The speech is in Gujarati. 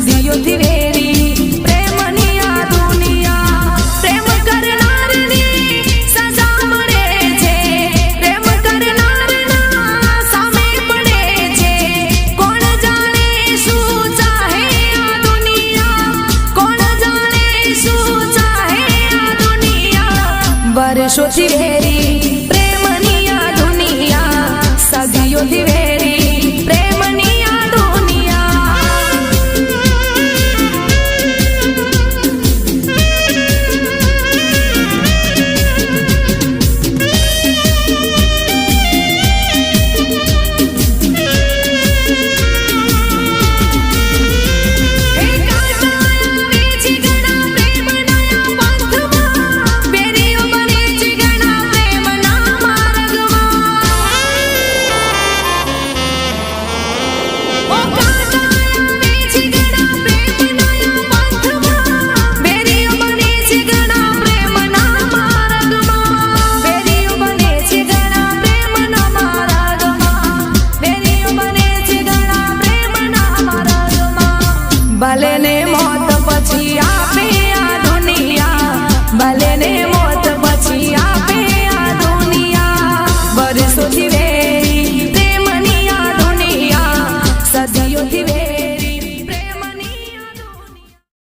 સદીઓથી વેરી પ્રેમની આ દુનિયા, પ્રેમ કરનારની સજા મળે છે. પ્રેમ કરનારના સામે પડે છે. કોણ જાણે શું ચાહે આ દુનિયા? કોણ જાણે શું ચાહે Balene.